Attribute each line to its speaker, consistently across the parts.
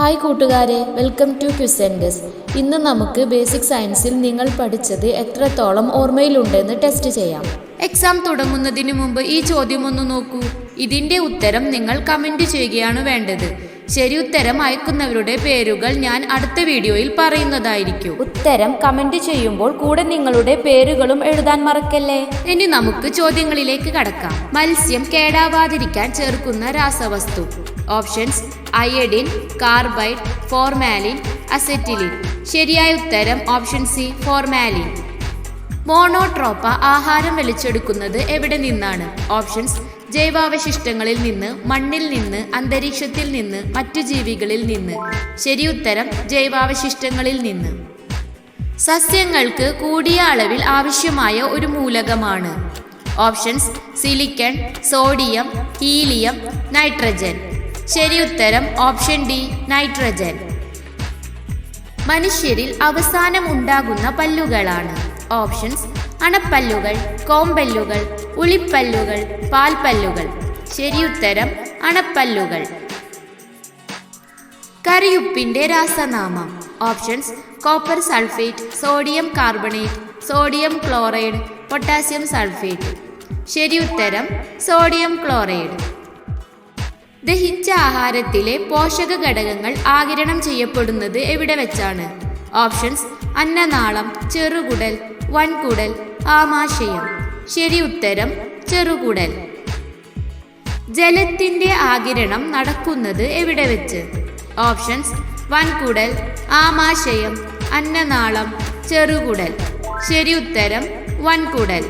Speaker 1: Hi കൂട്ടുകാരെ welcome to ക്യുസെൻഡസ് ഇന്ന് നമുക്ക് ബേസിക് സയൻസിൽ നിങ്ങൾ പഠിച്ചത് എത്രത്തോളം ഓർമ്മയിലുണ്ടെന്ന് ടെസ്റ്റ് ചെയ്യാം.
Speaker 2: എക്സാം തുടങ്ങുന്നതിന് മുമ്പ് ഈ ചോദ്യം ഒന്ന് നോക്കൂ. ഇതിന്റെ ഉത്തരം നിങ്ങൾ കമന്റ് ചെയ്യുകയാണ് വേണ്ടത്. ശരി ഉത്തരം അയക്കുന്നവരുടെ പേരുകൾ ഞാൻ അടുത്ത വീഡിയോയിൽ പറയുന്നതായിരിക്കും.
Speaker 1: ഉത്തരം കമന്റ് ചെയ്യുമ്പോൾ കൂടെ നിങ്ങളുടെ പേരുകളും എഴുതാൻ മറക്കല്ലേ?
Speaker 2: ഇനി നമുക്ക് ചോദ്യങ്ങളിലേക്ക് കടക്കാം. മത്സ്യം കേടാവാതിരിക്കാൻ ചേർക്കുന്ന രാസവസ്തു. Options iodine carbide formalin acetylene. ശരിയായ ഉത്തരം ഓപ്ഷൻ സി ഫോർമാലിൻ. മോണോട്രോപ്പ ആഹാരം വലിച്ചെടുക്കുന്നത് എവിടെ നിന്നാണ്? ഓപ്ഷൻസ് ജൈവാവശിഷ്ടങ്ങളിൽ നിന്ന് മണ്ണിൽ നിന്ന് അന്തരീക്ഷത്തിൽ നിന്ന് മറ്റു ജീവികളിൽ നിന്ന്. ശരി ഉത്തരം ജൈവാവശിഷ്ടങ്ങളിൽ നിന്ന്. സസ്യങ്ങൾക്ക് കൂടിയ അളവിൽ ആവശ്യമായ ഒരു മൂലകമാണ്. Options silicon sodium helium nitrogen. ശരി ഉത്തരം ഓപ്ഷൻ ഡി നൈട്രജൻ. മനുഷ്യരിൽ അവസാനം ഉണ്ടാകുന്ന പല്ലുകളാണ്. ഓപ്ഷൻസ് അണപ്പല്ലുകൾ കോമ്പല്ലുകൾ ഉളിപ്പല്ലുകൾ പാൽപ്പല്ലുകൾ. ശരിയുത്തരം അണപ്പല്ലുകൾ. കറിയുപ്പിന്റെ രാസനാമം. Options copper sulphate sodium carbonate sodium chloride potassium sulphate. ശരിയുത്തരം സോഡിയം ക്ലോറൈഡ്. ദഹിച്ച ആഹാരത്തിലെ പോഷക ഘടകങ്ങൾ ആകിരണം ചെയ്യപ്പെടുന്നത് എവിടെ വെച്ചാണ്? ഓപ്ഷൻസ് അന്നനാളം ചെറുകുടൽ വൻകുടൽ ആമാശയം. ശരി ഉത്തരം ചെറുകുടൽ. ജലത്തിന്റെ ആകിരണം നടക്കുന്നത് എവിടെ വെച്ച്? ഓപ്ഷൻസ് വൻകുടൽ ആമാശയം അന്നനാളം ചെറുകുടൽ. ശരി ഉത്തരം വൻകുടൽ.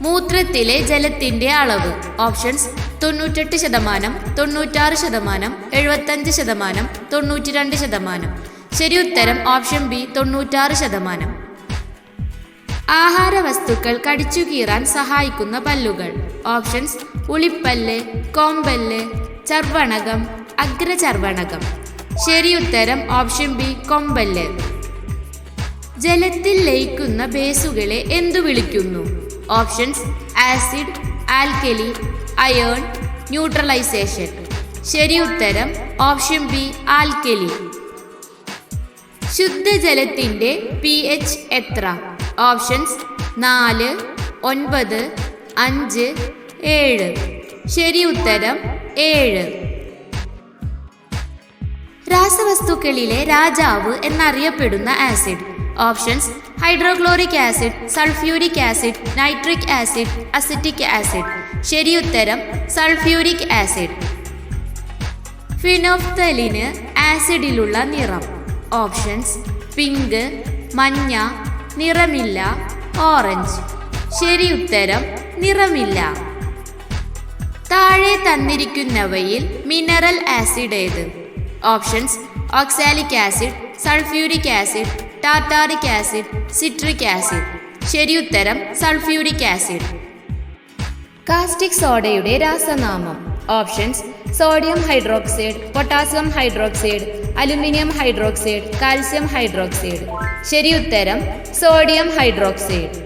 Speaker 2: മൂത്രത്തിലെ ജലത്തിന്റെ അളവ്. ഓപ്ഷൻസ് തൊണ്ണൂറ്റെട്ട് ശതമാനം തൊണ്ണൂറ്റാറ് ശതമാനം എഴുപത്തഞ്ച് ശതമാനം തൊണ്ണൂറ്റി രണ്ട് ശതമാനം. ശരി ഉത്തരം ഓപ്ഷൻ ബി തൊണ്ണൂറ്റാറ് ശതമാനം. ആഹാര വസ്തുക്കൾ കടിച്ചു കീറാൻ സഹായിക്കുന്ന പല്ലുകൾ. ഓപ്ഷൻസ് ഉളിപ്പല്ല് കോമ്പല്ല് ചർവണകം അഗ്രചർവണകം. ശരി ഉത്തരം ഓപ്ഷൻ ബി കൊമ്പല്ല്. ജലത്തിൽ ലയിക്കുന്ന ബേസുകളെ എന്തു വിളിക്കുന്നു? Options acid alkali iron neutralisation. ശരി ഉത്തരം ഓപ്ഷൻ ബി ആൽക്കലി. ശുദ്ധജലത്തിന്റെ പി എച്ച് എത്ര? ഓപ്ഷൻസ് നാല് ഒൻപത് അഞ്ച് ഏഴ്. ശരി ഉത്തരം ഏഴ്. രാസവസ്തുക്കളിലെ രാജാവ് എന്നറിയപ്പെടുന്ന acid. Options hydrochloric acid sulphuric acid nitric acid acetic acid ശരി ഉത്തരം സൾഫ്യൂരിക് ആസിഡ് ഫിനോഫ്തലിന് ആസിഡിലുള്ള നിറം. ഓപ്ഷൻസ് പിങ്ക് മഞ്ഞ നിറമില്ല ഓറഞ്ച് ശരി ഉത്തരം നിറമില്ല. താഴെ തന്നിരിക്കുന്നവയിൽ മിനറൽ ആസിഡ് ഏത്? Options oxalic acid sulphuric acid tartaric acid citric acid. ശരിയുത്തരം സൾഫ്യൂരിക് ആസിഡ്. കാസ്റ്റിക് സോഡയുടെ രാസനാമം. Options sodium hydroxide potassium hydroxide aluminium hydroxide calcium hydroxide. ശരിയുത്തരം സോഡിയം ഹൈഡ്രോക്സൈഡ്.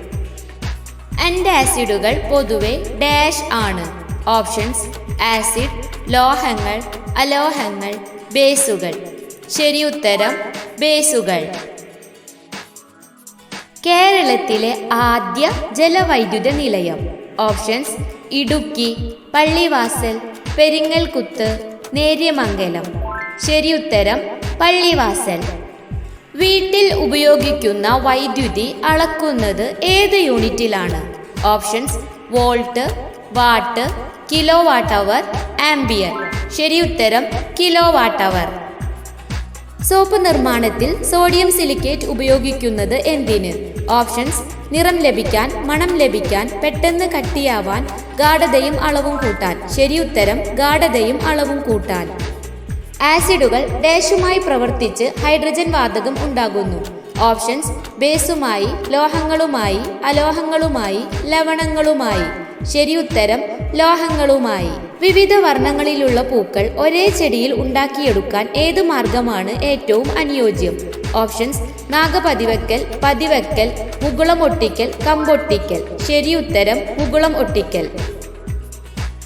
Speaker 2: ആസിഡുകൾ പൊതുവെ ഡാഷ് ആണ്. ഓപ്ഷൻസ് ആസിഡ് ലോഹങ്ങൾ അലോഹങ്ങൾ ബേസുകൾ. ശരിയുത്തരം ബേസുകൾ. കേരളത്തിലെ ആദ്യ ജലവൈദ്യുത നിലയം. ഓപ്ഷൻസ് ഇടുക്കി പള്ളിവാസൽ പെരിങ്ങൽകുത്ത് നേര്യമംഗലം. ശരി ഉത്തരം പള്ളിവാസൽ. വീട്ടിൽ ഉപയോഗിക്കുന്ന വൈദ്യുതി അളക്കുന്നത് ഏത് യൂണിറ്റിലാണ്? Options volt watt kilo watt hour ampere. ശരി ഉത്തരം കിലോ വാട്ട് അവർ. സോപ്പ് നിർമ്മാണത്തിൽ സോഡിയം സിലിക്കേറ്റ് ഉപയോഗിക്കുന്നത് എന്തിന്? ഓപ്ഷൻസ് നിറം ലഭിക്കാൻ മണം ലഭിക്കാൻ പെട്ടെന്ന് കട്ടിയാവാൻ ഗാഠതയും അളവും കൂട്ടാൻ. ശരി ഉത്തരം ഗാഠതയും അളവും കൂട്ടാൻ. ആസിഡുകൾ ഡാഷുമായി പ്രവർത്തിച്ച് ഹൈഡ്രജൻ വാതകം ഉണ്ടാകുന്നു. ഓപ്ഷൻസ് ബേസുമായി ലോഹങ്ങളുമായി അലോഹങ്ങളുമായി ലവണങ്ങളുമായി. ശരി ഉത്തരം ലോഹങ്ങളുമായി. വിവിധ വർണങ്ങളിലുള്ള പൂക്കൾ ഒരേ ചെടിയിൽ ഉണ്ടാക്കിയെടുക്കാൻ ഏത് മാർഗമാണ് ഏറ്റവും അനുയോജ്യം? ഓപ്ഷൻസ് നാഗപതിവക്കൽ പതിവക്കൽ മുകുളം ഒട്ടിക്കൽ കമ്പൊട്ടിക്കൽ. ഉത്തരം മുകുളം ഒട്ടിക്കൽ.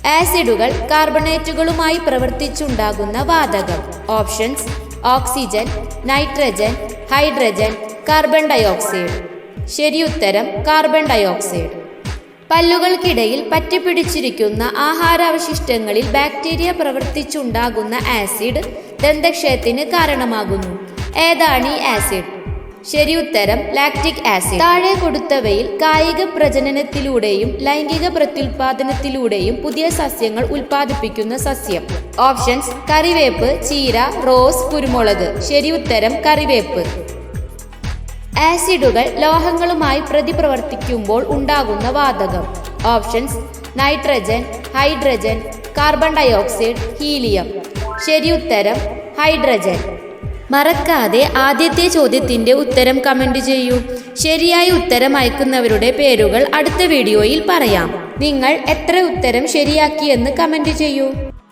Speaker 2: ആസിഡുകൾ കാർബണേറ്റുകളുമായി പ്രവർത്തിച്ചുണ്ടാകുന്ന വാതകം. Options oxygen nitrogen hydrogen carbon dioxide. ശരിയുത്തരം കാർബൺ ഡയോക്സൈഡ്. പല്ലുകൾക്കിടയിൽ പറ്റിപ്പിടിച്ചിരിക്കുന്ന ആഹാരാവശിഷ്ടങ്ങളിൽ ബാക്ടീരിയ പ്രവർത്തിച്ചുണ്ടാകുന്ന ആസിഡ് ദന്തക്ഷയത്തിന് കാരണമാകുന്നു. ഏതാണ് ഈ ആസിഡ്? ശരി ഉത്തരം ലാക്റ്റിക് ആസിഡ്. താഴെ കൊടുത്തവയിൽ കായിക പ്രജനനത്തിലൂടെയും ലൈംഗിക പ്രത്യുൽപാദനത്തിലൂടെയും പുതിയ സസ്യങ്ങൾ ഉൽപ്പാദിപ്പിക്കുന്ന സസ്യം. ഓപ്ഷൻസ് കറിവേപ്പ് ചീര റോസ് കുരുമുളക്. ശരി ഉത്തരം കറിവേപ്പ്. ആസിഡുകൾ ലോഹങ്ങളുമായി പ്രതിപ്രവർത്തിക്കുമ്പോൾ ഉണ്ടാകുന്ന വാതകം. Options nitrogen hydrogen carbon dioxide helium. ശരി ഉത്തരം ഹൈഡ്രജൻ. മറക്കാതെ ആദ്യത്തെ ചോദ്യത്തിന്റെ ഉത്തരം കമന്റ് ചെയ്യൂ. ശരിയായ ഉത്തരം അയക്കുന്നവരുടെ പേരുകൾ അടുത്ത വീഡിയോയിൽ പറയാം. നിങ്ങൾ എത്ര ഉത്തരം ശരിയാക്കിയെന്ന് കമന്റ് ചെയ്യൂ.